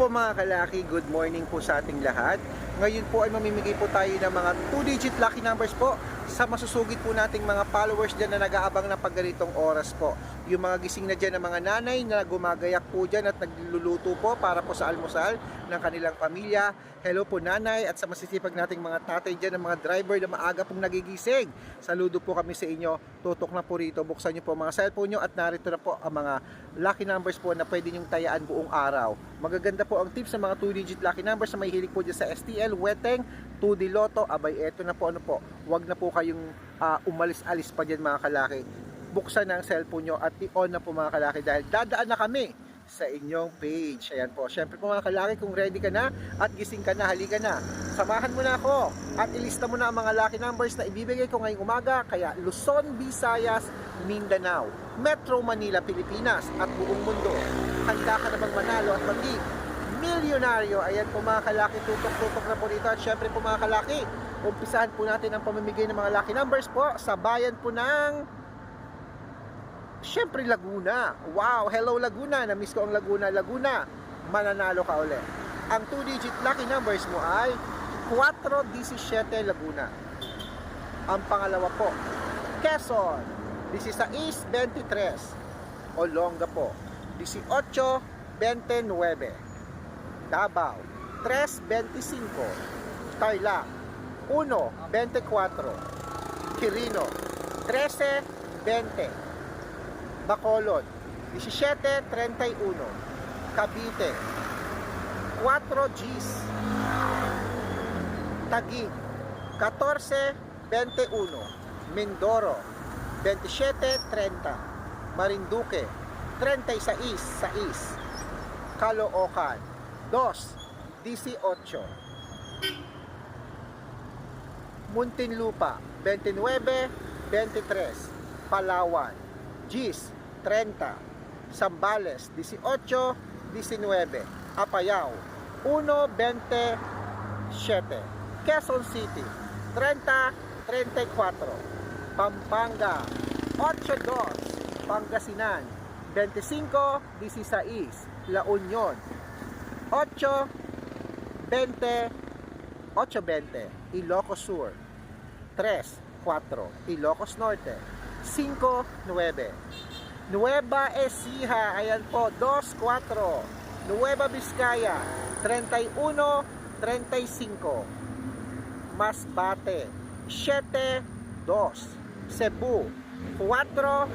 po mga kalaki, good morning po sa ating lahat. Ngayon po ay mamimigay po tayo ng mga 2-digit lucky numbers po sa masusugid po nating mga followers dyan na nag-aabang ng pagganitong oras po. Yung mga gising na dyan ng mga nanay na gumagayak po dyan at nagluluto po para po sa almusal ng kanilang pamilya. Hello po nanay at sa masisipag nating mga tatay dyan ng mga driver na maaga pong nagigising. Saludo po kami sa inyo. Tutok na po rito. Buksan nyo po mga cellphone nyo at narito na po ang mga lucky numbers po na pwede nyong tayaan buong araw. Magaganda po ang tips sa mga 2-digit lucky numbers na may hilig po dyan sa STL, Weteng, 2D Lotto. Abay, eto na po ano po. Huwag na po kayong ah, umalis-alis pa dyan mga kalaki. Buksan na ang cellphone nyo at i-on na po mga kalaki dahil dadaan na kami sa inyong page. Ayan po. Siyempre po mga kalaki, kung ready ka na at gising ka na, halika na. Samahan mo na ako at ilista mo na ang mga lucky numbers na ibibigay ko ngayong umaga. Kaya Luzon, Visayas, Mindanao, Metro Manila, Pilipinas at buong mundo. Handa ka na bang manalo at maging milyonaryo? Ayan po mga kalaki, tutok-tutok na po dito. At syempre po mga kalaki, umpisahan po natin ang pamimigay ng mga lucky numbers po sa bayan po ng Siyempre Laguna. Wow, hello Laguna. Na-miss ko ang Laguna. Laguna, mananalo ka ulit. Ang 2-digit lucky numbers mo ay 417 Laguna. Ang pangalawa po, Quezon, 1623. Olonga po, 1829. Davao, 325. Tarlac, 124. Quirino, 1320. Bacolod, 1731. Cavite, 4 Gs. Taguig, 1421. Mindoro, 2730. Marinduque, 36 6. Caloocan, 2 18. Muntinlupa, 29 23. Palawan, Gis, 30. Sambales, 18, 19. Apayao, 1, 27. Quezon City, 30, 34. Pampanga, 82. Pangasinan, 25, 16. La Union, 8, 20, 820. Ilocos Sur, 3, 4. Ilocos Norte, 5, 9. Nueva Ecija, ayan po, 2, 4. Nueva Vizcaya, 31, 35. Masbate, 7, 2. Cebu, 4,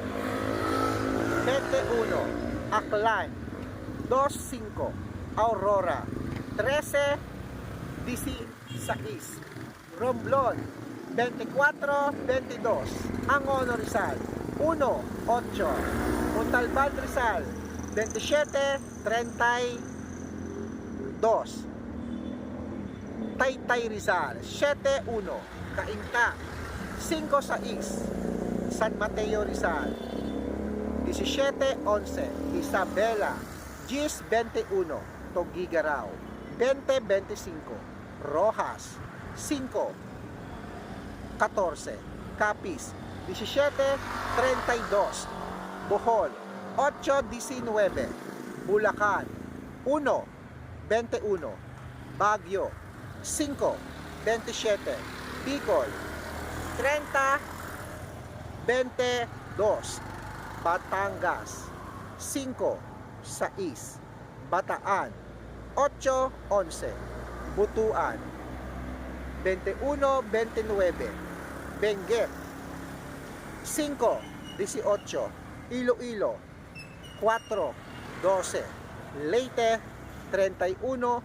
21. Aklan, 2, 5. Aurora, 13, 16. Romblon, 24, 22. Angono Rizal, 1, 8. Montalban Rizal, 27, 32. Taytay Rizal, 7, 1. Cainta, 5, 6. San Mateo Rizal, 17, 11. Isabela, Gis, 21. Togigaraw, 20, 25. Rojas, 5, 14. Capiz, 17, 32. Bohol, 8, 19. Bulacan, 1, 21. Baguio, 5, 27. Bicol, 30, 22. Batangas, 5, 6. Bataan, 8, 11. Butuan, 21, 29. Benguet, 5, 18. Iloilo, 4, 12. Leyte, 31,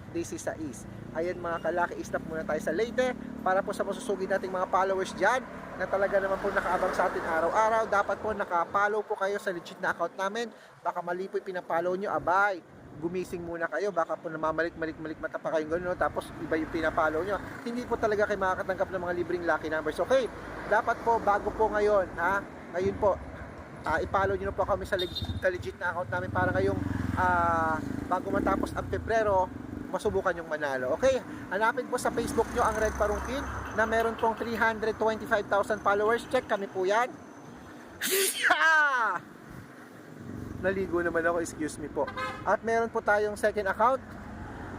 16. Ayan mga kalaki, stop muna tayo sa Leyte para po sa masusugid nating mga followers dyan na talaga naman po nakaabang sa atin araw-araw. Dapat po nakapollow po kayo sa legit na account namin. Baka mali po pinapollow nyo, abay gumising muna kayo, baka po namamalik-malik-malik mata pa kayong gano'n, no? tapos iba yung pinapollow nyo. Hindi po talaga kayo makakatanggap ng mga libreng lucky numbers. Okay, dapat po, bago po ngayon, ha, ngayon po, uh, ipollow nyo po kami sa legit, sa legit na account namin para ngayong ah, bago matapos ang Pebrero, masubukan yung manalo. Okay, hanapin po sa Facebook nyo ang Red Parungkin na meron pong 325,000 followers. Check kami po yan. Naligo naman ako, excuse me po. At meron po tayong second account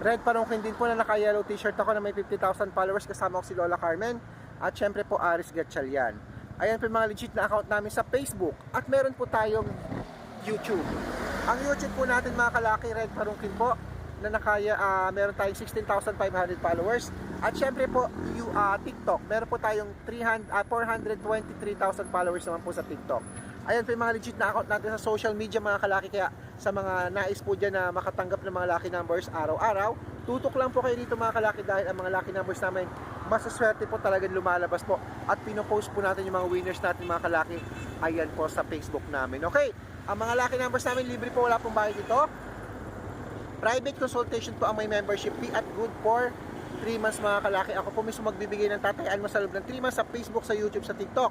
Red Parungkin din po na naka-yellow t-shirt ako na may 50,000 followers kasama ko si Lola Carmen. At syempre po Aris Gatchalian. Ayan po yung mga legit na account namin sa Facebook. At meron po tayong YouTube. Ang YouTube po natin mga kalaki, Red Parungkin po, na nakaya, ah, meron tayong 16,500 followers. At syempre po, you, ah, TikTok, meron po tayong 300, ah, 423,000 followers naman po sa TikTok. Ayan po yung mga legit na account natin sa social media mga kalaki. Kaya sa mga nais po dyan na makatanggap ng mga lucky numbers araw-araw, tutok lang po kayo dito mga kalaki dahil ang mga lucky numbers namin masaswerte po talagang lumalabas po. At pinopost po natin yung mga winners natin mga kalaki ayan po sa Facebook namin. Okay ang mga lucky numbers namin libre po wala pong bayad ito. Private consultation po ang may membership fee at good for 3 months mga kalaki. Ako po mismo magbibigay ng tatayaan mo sa loob ng 3 months sa Facebook, sa YouTube, sa TikTok.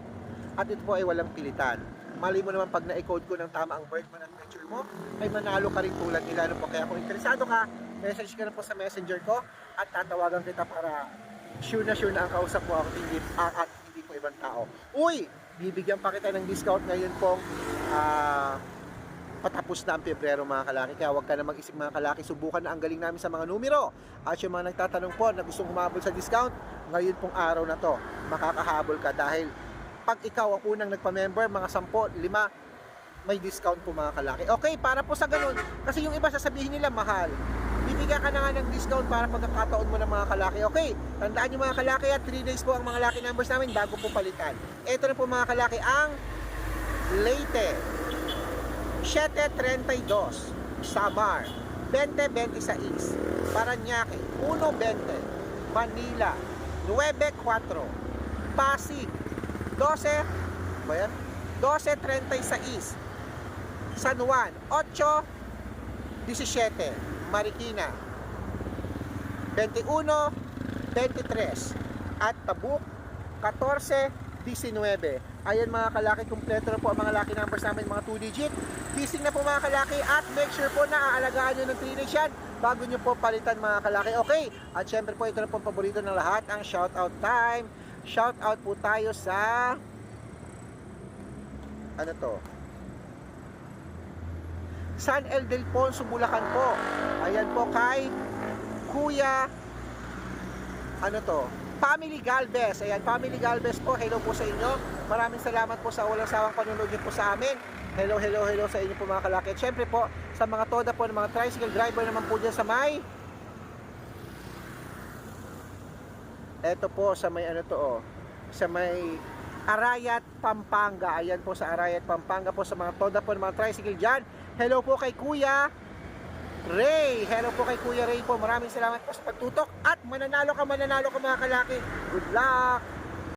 At ito po ay walang pilitan mali mo naman pag na-code ko ng tama ang word mo ng picture mo ay manalo ka rin tulad nila ano po kaya kung interesado ka message ka na po sa messenger ko at tatawagan kita para sure na sure na ang kausap mo ako hindi, ah, at hindi po ibang tao. Uy! Bibigyan pa kita ng discount ngayon pong ah, patapos na ang Pebrero mga kalaki. Kaya huwag ka na mag-isip mga kalaki. Subukan na ang galing namin sa mga numero. At yung mga nagtatanong po na gustong humabol sa discount, ngayon pong araw na to, makakahabol ka dahil pag ikaw ang unang nagpa-member, mga 10, 5, may discount po mga kalaki. Okay, para po sa ganun, kasi yung iba sasabihin nila mahal. Bibigyan ka na nga ng discount para pagkakataon mo ng mga kalaki. Okay, tandaan nyo mga kalaki at 3 days po ang mga lucky numbers namin bago po palitan. Ito na po mga kalaki ang Leyte. 732 Samar. 2026 Paranaque. 120 Manila. 94 Pasig 12 ba yan? 12.36 San Juan 8.17 Marikina 21 23 at Tabuk 14 19 Ayan mga kalaki, kumpleto na po ang mga lucky numbers namin, mga 2 digit. Kissing na po mga kalaki at make sure po na aalagaan nyo ng 3 days yan bago nyo po palitan mga kalaki. Okay, at syempre po ito na po ang paborito ng lahat, ang shoutout time. Shoutout po tayo sa... Ano to? San Ildefonso, Bulacan po. Ayan po kay Kuya ano to? Family Galvez. Ayan, Family Galvez po. Hello po sa inyo. Maraming salamat po sa walang sawang panunod po sa amin. Hello, hello, hello sa inyo po mga kalaki. At syempre po, sa mga toda po ng mga tricycle driver naman po dyan sa may Eto po sa may ano to oh, sa may Arayat, Pampanga. Ayan po sa Arayat, Pampanga po sa mga toda po ng mga tricycle dyan. Hello po kay Kuya Ray. Hello po kay Kuya Ray po. Maraming salamat po sa pagtutok at mananalo ka, mananalo ka mga kalaki. Good luck!